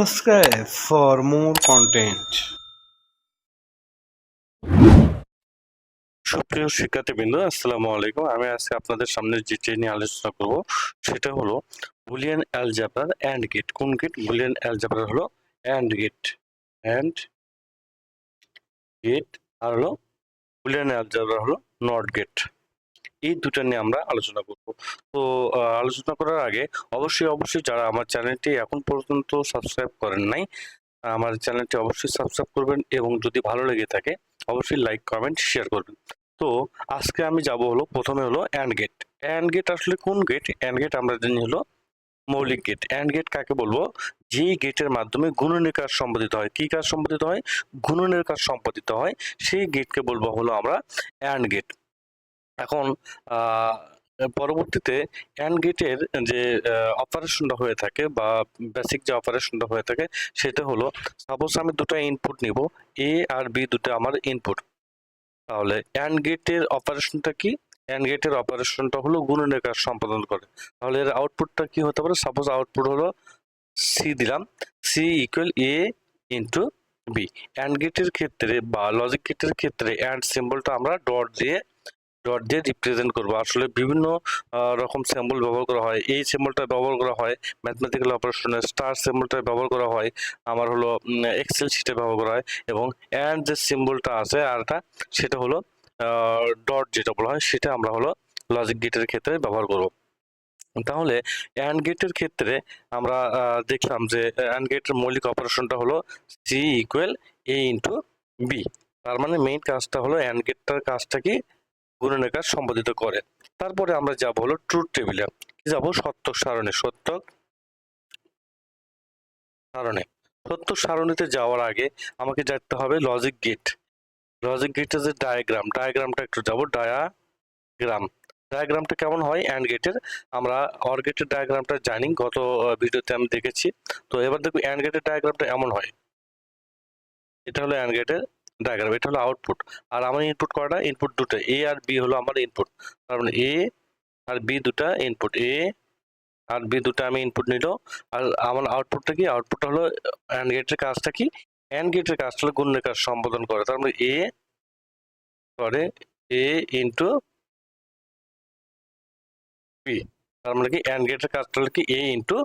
Subscribe for more content. সুপ্রিয় শিক্ষার্থীবৃন্দ, আসসালামু আলাইকুম। আমি আজকে আপনাদের সামনে যেটি নিয়ে আলোচনা করব, সেটা হলো বুলিয়ান অ্যালজাবরার অ্যান্ড গেট। কোন গেট? বুলিয়ান অ্যালজাবরার হলো অ্যান্ড গেট। অ্যান্ড গেট আর হলো বুলিয়ান অ্যালজাবরার হলো নট গেট। এই দুটো নিয়ে আমরা আলোচনা করব। তো আলোচনা করার আগে অবশ্যই অবশ্যই যারা আমার চ্যানেলটি এখন পর্যন্ত সাবস্ক্রাইব করেন নাই, আমার চ্যানেলটি অবশ্যই সাবস্ক্রাইব করবেন এবং যদি ভালো লেগে থাকে, অবশ্যই লাইক, কমেন্ট, শেয়ার করবেন। তো, আজকে আমি যাব হলো, প্রথমে হলো অ্যান্ড গেট অ্যান্ড গেট আসলে কোন গেট অ্যান্ড গেট আমরা জানি হলো মৌলিক গেট অ্যান্ড গেট কাকে বলব? যেই গেটের মাধ্যমে গুণনের কাজ সম্পাদিত হয়। কি কাজ সম্পাদিত হয়? গুণনের কাজ সম্পাদিত হয়। সেই গেটকে বলব হলো আমরা অ্যান্ড গেট এখন পরবর্তীতে অ্যান্ড গেটের যে অপারেশনটা হয়ে থাকে বা বেসিক যে অপারেশনটা হয়ে থাকে, সেটা হলো সাপোজ আমি দুটো ইনপুট নিব এ আর বি দুটো আমার ইনপুট তাহলে অ্যান্ড গেটের অপারেশনটা কি? অ্যান্ড গেটের অপারেশনটা হলো গুণনের কাজ সম্পাদন করে। তাহলে এর আউটপুটটা কি হতে পারে? সাপোজ আউটপুট হলো সি দিলাম। C equal A into B and গেটের ক্ষেত্রে বা লজিক গেটের ক্ষেত্রে অ্যান্ড সিম্বলটা আমরা ডট দিয়ে ডট দিয়ে রিপ্রেজেন্ট করব। আসলে বিভিন্ন রকম সিম্বল ব্যবহার করা হয়। এই সিম্বলটা ব্যবহার করা হয় ম্যাথমেটিক্যাল অপারেশনে স্টার সিম্বলটা ব্যবহার করা হয়, আমার হলো এক্সেল শিটে ব্যবহার করা হয় এবং অ্যান্ড যে সিম্বলটা আছে আরটা সেটা হলো ডট যেটা বলা হয়, সেটা আমরা হলো লজিক গেটের ক্ষেত্রে ব্যবহার করব। তাহলে অ্যান্ড গেটের ক্ষেত্রে আমরা দেখলাম যে অ্যান্ড গেটের মৌলিক অপারেশনটা হলো C equal A into B তার মানে মেইন কাজটা হলো অ্যান্ড গেটটার কাজটা কি? গুণনের কাজ সম্পাদিত করে। তারপরে আমরা যাব হলো ট্রুথ টেবিলে যাব? সত্য, সারণী। সত্য, সারণে। সত্য, সারণীতে যাওয়ার আগে আমাকে যেতে হবে লজিক গেট লজিক গেটের যে ডায়াগ্রাম ডায়াগ্রামটা একটু যাব। ডায়াগ্রাম ডায়াগ্রামটা কেমন হয়? অ্যান্ড গেটের আমরা অর গেটের ডায়াগ্রামটা জানি। গত ভিডিওতে আমি দেখেছি। তো এবার দেখো অ্যান্ড গেটের ডায়াগ্রামটা এমন হয়। এটা হলো অ্যান্ড গেটের ডায়াগ্রাম এটা হলো আউটপুট আর আমার ইনপুট কয়টা? ইনপুট দুটো। এ আর বি হলো আমার ইনপুট তার মানে এ আর বি দুটা ইনপুট এ আর বি দুটো আমি ইনপুট নিল। আর আমার আউটপুটটা কি? আউটপুটটা হলো অ্যান্ড গেটের কাজটা কি? অ্যান্ড গেটের কাজটা হলো গুণের কাজ সম্পাদন করে। তার মানে এ করে এ ইন্টু বি তার মানে কি? অ্যান্ড গেটের কাজটা হলো কি? এ ইন্টু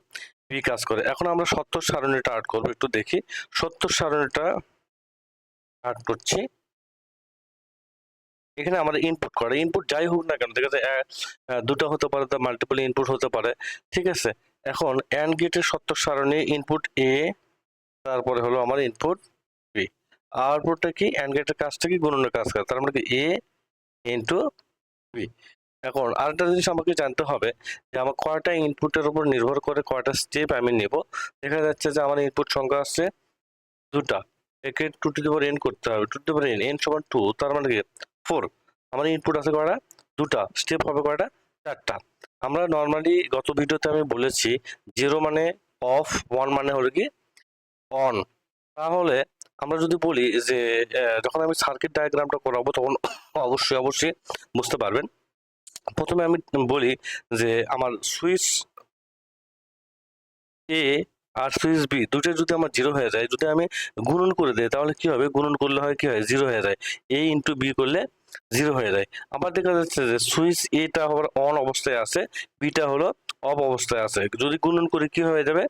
বি কাজ করে। এখন আমরা সত্য সারণীটা আর্ট করব, একটু দেখি। সত্য সারণীটা আর্ট করছি। এখানে আমাদের ইনপুট করে। ইনপুট যাই হোক না কেন, ঠিক আছে দুটো হতে পারে তো মাল্টিপল ইনপুট হতে পারে, ঠিক আছে? এখন অ্যান্ড গেটের সত্য সারণী ইনপুট এ তারপরে হলো আমার ইনপুট বি আউটপুটটা কি? অ্যান্ড গেটের কাজটা কি? গুণনের কাজ করে। তার মানে কি? এ ইন্টু বি এখন আরেকটা জিনিস আমাকে জানতে হবে যে আমার কয়টা ইনপুটের উপর নির্ভর করে কয়টা স্টেপ আমি নেব। দেখা যাচ্ছে যে আমার ইনপুট সংখ্যা আসছে দুটা। একে টু টু দেবার এন করতে হবে। টু টু এন এন সমান টু তার মানে কি? ফোর আমার ইনপুট আছে কয়টা? দুটা। স্টেপ হবে কয়টা? চারটা। আমরা নর্মালি গত ভিডিওতে আমি বলেছি জিরো মানে অফ ওয়ান মানে হলো কি? অন তাহলে আমরা যদি বলি যে যখন আমি সার্কিট ডায়াগ্রামটা করাবো, তখন অবশ্যই অবশ্যই বুঝতে পারবেন। প্রথমে আমি বলি যে, আমার সুইচ এ আর সুইচ বি দুটো যদি আমার জিরো হয়ে যায়, যদি আমি গুণন করে দিই, তাহলে কি হবে? গুণন করলে হয় কি হয়? জিরো হয়ে যায়। এ ইন্টু বি করলে জিরো হয়ে যায়। আবার দেখা যাচ্ছে যে সুইচ এটা হবার অন অবস্থায় আছে বিটা হলো অফ অবস্থায় আছে। যদি গুণন করি কি হয়ে যাবে?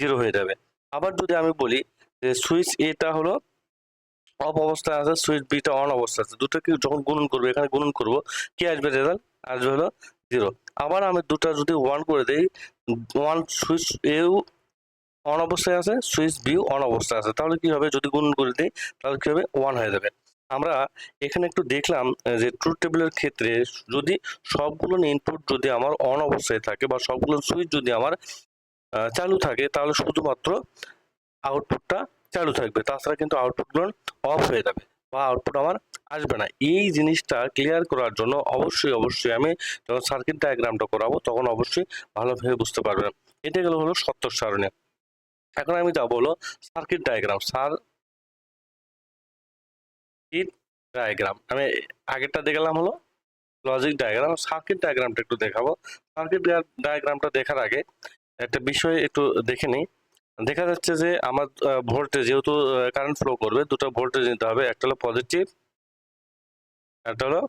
জিরো হয়ে যাবে। আবার যদি আমি বলি যে সুইচ এটা হলো অফ অবস্থায় আছে সুইচ বিটা অন অবস্থায় আছে, দুটোকে যখন গুণন করব, এখানে গুণন করব, কি আসবে রেজাল্ট আসবে হলো জিরো আবার আমি দুটো যদি ওয়ান করে দেই ওয়ান সুইচ এও অন অবস্থায় আছে, সুইচ বি অন অবস্থায় আছে। তাহলে কি হবে? যদি গুণন করে দিই, তাহলে কি হবে? ওয়ান হয়ে যাবে। আমরা এখানে একটু দেখলাম যে ট্রুথ টেবিলের ক্ষেত্রে যদি সবগুলো ইনপুট যদি আমার অন অবস্থায় থাকে বা সবগুলো সুইচ যদি আমার চালু থাকে, তাহলে শুধুমাত্র আউটপুটটা চালু থাকবে। তাছাড়া কিন্তু আউটপুটগুলো অফ হয়ে যাবে বা আউটপুট আমার আসবে না। এই জিনিসটা ক্লিয়ার করার জন্য অবশ্যই অবশ্যই আমি যখন সার্কিট ডায়াগ্রামটা করাবো, তখন অবশ্যই ভালোভাবে বুঝতে পারবেন। এটা গেল হলো সত্য সারণী। এখন আমি যাব হলো সার্কিট ডায়াগ্রাম সার্কিট ডায়াগ্রাম আমি আগেরটা দেখলাম হলো লজিক ডায়াগ্রাম সার্কিট ডায়াগ্রামটা একটু দেখাবো। সার্কিট ডায়াগ্রামটা দেখার আগে একটা বিষয় একটু দেখে নিই। দেখা যাচ্ছে যে আমার ভোল্টেজ যেহেতু কারেন্ট ফ্লো করবে, দুটো ভোল্টেজ নিতে হবে। একটা হলো পজিটিভ একটা হলো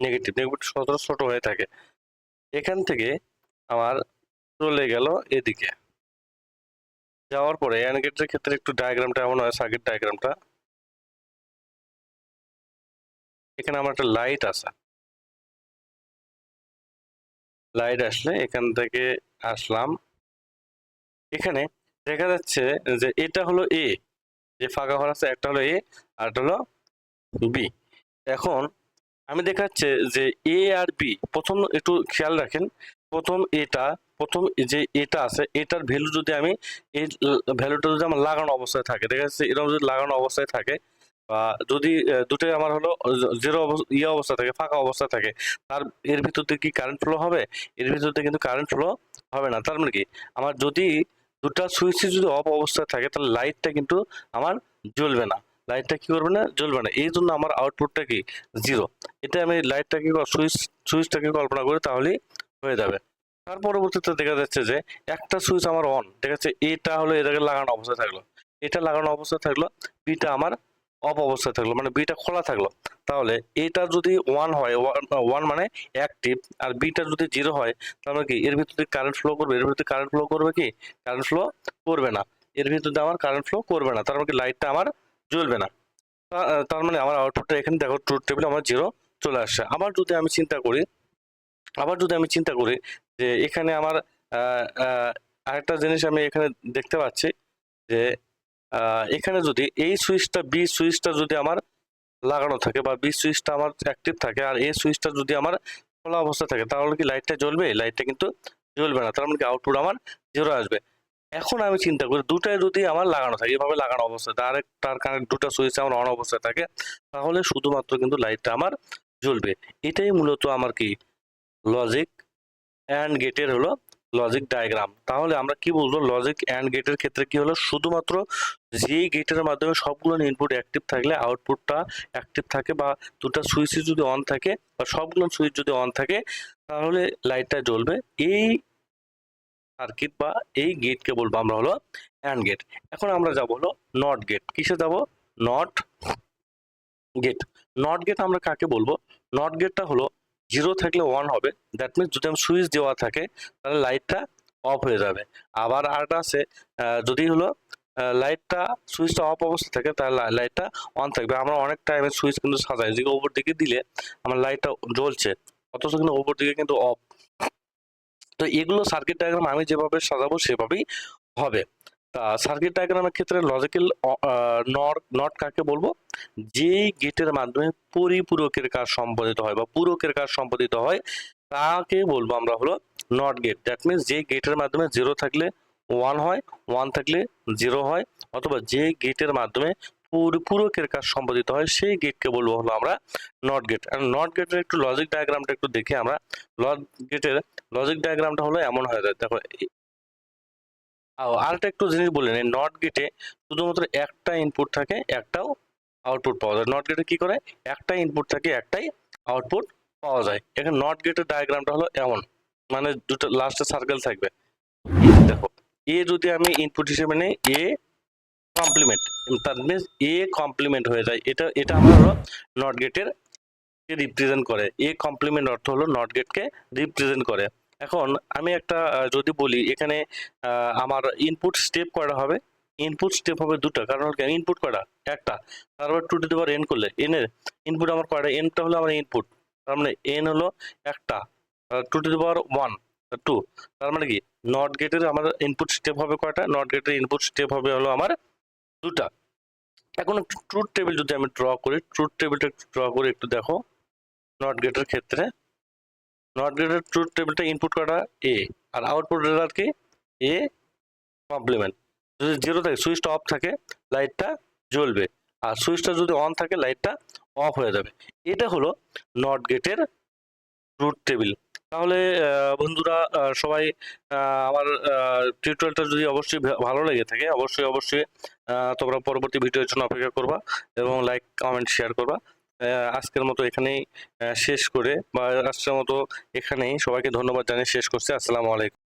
নেগেটিভ নেগেটিভ ছোট ছোট হয়ে থাকে। এখান থেকে আমার চলে গেল এদিকে। যাওয়ার পরে অ্যান্ড গেটের ক্ষেত্রে একটু ডায়াগ্রামটা এমন হয় সার্কিট ডায়াগ্রামটা এখানে আমার একটা লাইট আছে। লাইট আসলে এখান থেকে আসলাম। এখানে দেখা যাচ্ছে যে এটা হলো এ যে ফাঁকা ঘর আছে, একটা হলো এ আর একটা হলো বি এখন আমি দেখাচ্ছে যে এ আর বি প্রথম একটু খেয়াল রাখেন, প্রথম এটা প্রথম যে এটা আছে, এটার ভ্যালু যদি আমি এই ভ্যালুটা যদি আমার লাগানো অবস্থায় থাকে, দেখা যাচ্ছে এরকম যদি লাগানো অবস্থায় থাকে বা যদি দুটোই আমার হলো জিরো ইয়ে অবস্থা থাকে, ফাঁকা অবস্থা থাকে, তার এর ভিতর কি কারেন্ট ফ্লো হবে? এর ভিতর কিন্তু কারেন্ট ফ্লো হবে না। তার মানে কি? আমার যদি দুটা সুইচ যদি অফ অবস্থায় থাকে, তাহলে লাইটটা কিন্তু আমার জ্বলবে না। লাইটটা কি করবে না? জ্বলবে না। এই জন্য আমার আউটপুটটা কি? জিরো এটা আমি লাইটটাকে সুইচ সুইচটাকে কল্পনা করি, তাহলেই হয়ে যাবে। তার পরবর্তীতে দেখা যাচ্ছে যে একটা সুইচ আমার অন, ঠিক আছে? এটা হলো এটাকে লাগানো অবস্থায় থাকল। এটা লাগানো অবস্থায় থাকল, বিটা আমার অফ অবস্থায় থাকল মানে বিটা খোলা থাকল। তাহলে এটা যদি ওয়ান হয় ওয়ান মানে অ্যাক্টিভ আর বিটা যদি জিরো হয়, তাহলে কি এর ভিতরে কারেন্ট ফ্লো করবে? এর ভিতরে কারেন্ট ফ্লো করবে কি? কারেন্ট ফ্লো করবে না। এর ভিতরে আমার কারেন্ট ফ্লো করবে না। তার মানে কি লাইটটা আমার জ্বলবে না। তার মানে আমার আউটপুটটা এখানে দেখো ট্রুথ টেবিল আমার জিরো চলে আসছে। আবার যদি আমি চিন্তা করি, আবার যদি আমি চিন্তা করি যে এখানে আমার আরেকটা জিনিস আমি এখানে দেখতে পাচ্ছি যে এখানে যদি এই সুইচটা, বি সুইচটা যদি আমার লাগানো থাকে বা বি সুইচটা আমার অ্যাক্টিভ থাকে আর এই সুইচটা যদি আমার খোলা অবস্থা থাকে, তাহলে কি লাইটটা জ্বলবে? লাইটটা কিন্তু জ্বলবে না। তার মানে কি আউটপুট আমার জিরো আসবে। এখন আমি চিন্তা করি, দুটাই যদি আমার লাগানো থাকে, এভাবে লাগানো অবস্থায় তার তার কারণে দুটো সুইচ আমার অন অবস্থায় থাকে, তাহলে শুধুমাত্র কিন্তু লাইটটা আমার জ্বলবে। এটাই মূলত আমার কি লজিক অ্যান্ড গেটের হলো লজিক ডায়াগ্রাম তাহলে আমরা কি বলব? লজিক অ্যান্ড গেটের ক্ষেত্রে কি হলো? শুধুমাত্র যেই গেটের মাধ্যমে সবগুলো ইনপুট অ্যাক্টিভ থাকলে আউটপুটটা অ্যাক্টিভ থাকে বা দুটো সুইচ যদি অন থাকে বা সবগুলো সুইচ যদি অন থাকে, তাহলে লাইটটা জ্বলবে। এই সার্কিট বা এই গেটকে বলব আমরা হলো অ্যান্ড গেট এখন আমরা যাব হলো নট গেট কিসে যাব? নট গেট নট গেট আমরা কাকে বলব? নট গেটটা হলো জিরো থাকলে ওয়ান হবে। দ্যাট মিনস যদি আমি সুইচ দেওয়া থাকে, তাহলে লাইটটা অফ হয়ে যাবে। আবার আরেকটা আছে যদি হলো লাইটটা সুইচটা অফ অবস্থা থাকে, তাহলে লাইটটা অন থাকবে। আমরা অনেক টাইমে সুইচ কিন্তু সাজাই। যে ওপর দিকে দিলে, আমার লাইটটা জ্বলছে, অথচ কিন্তু ওপর দিকে কিন্তু অফ তো এগুলো সার্কিট ডায়াগ্রাম আমি যেভাবে সাজাবো, সেভাবেই হবে। সার্কিট ডায়াগ্রামের ক্ষেত্রে লজিক্যাল নট নট কাকে বলব? যেই গেটের মাধ্যমে পরিপূরকের কাজ সম্পাদিত হয় বা পূরকের কাজ সম্পাদিত হয়, তাকে বলব আমরা হলো নট গেট দ্যাট মিনস যে গেটের মাধ্যমে জিরো থাকলে ওয়ান হয় ওয়ান থাকলে জিরো হয়, অথবা যে গেটের মাধ্যমে পরিপূরকের কাজ সম্পাদিত হয়, সেই গেটকে বলব হলো আমরা নট গেট আর নট গেটের একটু লজিক ডায়াগ্রামটা একটু দেখি আমরা লজ গেটের লজিক ডায়াগ্রামটা হলো এমন হয়ে যায়। দেখো আরেকটা একটু জিনিস বললেন এই নট গেটে শুধুমাত্র একটা ইনপুট থাকে, একটাও আউটপুট পাওয়া যায়। নট গেটে কি করে? একটা ইনপুট থাকে, একটাই আউটপুট পাওয়া যায়। এখানে নট গেটের ডায়াগ্রামটা হলো এমন মানে দুটো লাস্টে সার্কেল থাকবে। দেখো এ যদি আমি ইনপুট হিসেবে নেই এ কমপ্লিমেন্ট তার মিনস এ কমপ্লিমেন্ট হয়ে যায়। এটা এটা আমার হলো নট গেটের রিপ্রেজেন্ট করে। এ কমপ্লিমেন্ট অর্থ হলো নট গেটকে রিপ্রেজেন্ট করে। এখন আমি একটা যদি বলি এখানে আমার ইনপুট স্টেপ করা হবে? ইনপুট স্টেপ হবে দুটো। কারণ হলো ইনপুট করা একটা। তারপর two two the power n করলে এন এর ইনপুট আমার কয়টা? এনটা হলো আমার ইনপুট তার মানে এন হলো একটা। Two two the power one two তার মানে কি নট গেটের আমার ইনপুট স্টেপ হবে কয়টা? নট গেটের ইনপুট স্টেপ হবে হলো আমার দুটা। এখন একটু ট্রুথ টেবিল যদি আমি ড্র করি ট্রুথ টেবিলটা ড্র করে একটু দেখো। নট গেটের ক্ষেত্রে নট গেটের ট্রুথ টেবিলটা ইনপুট করা এ আর আউটপুট রেজাল্ট কি? এ কমপ্লিমেন্ট যদি জিরো থাকে সুইচটা অফ থাকে লাইটটা জ্বলবে। আর সুইচটা যদি অন থাকে লাইটটা অফ হয়ে যাবে। এটা হলো নট গেটের ট্রুথ টেবিল তাহলে বন্ধুরা সবাই আমার টিউটোরিয়ালটা যদি অবশ্যই ভালো লেগে থাকে, অবশ্যই অবশ্যই তোমরা পরবর্তী ভিডিওর জন্য অপেক্ষা করবা এবং লাইক কমেন্ট শেয়ার করবা। আজকের মতো এখানেই শেষ করে বা আজকের মতো এখানেই সবাইকে ধন্যবাদ জানিয়ে শেষ করছি। আসসালামু আলাইকুম।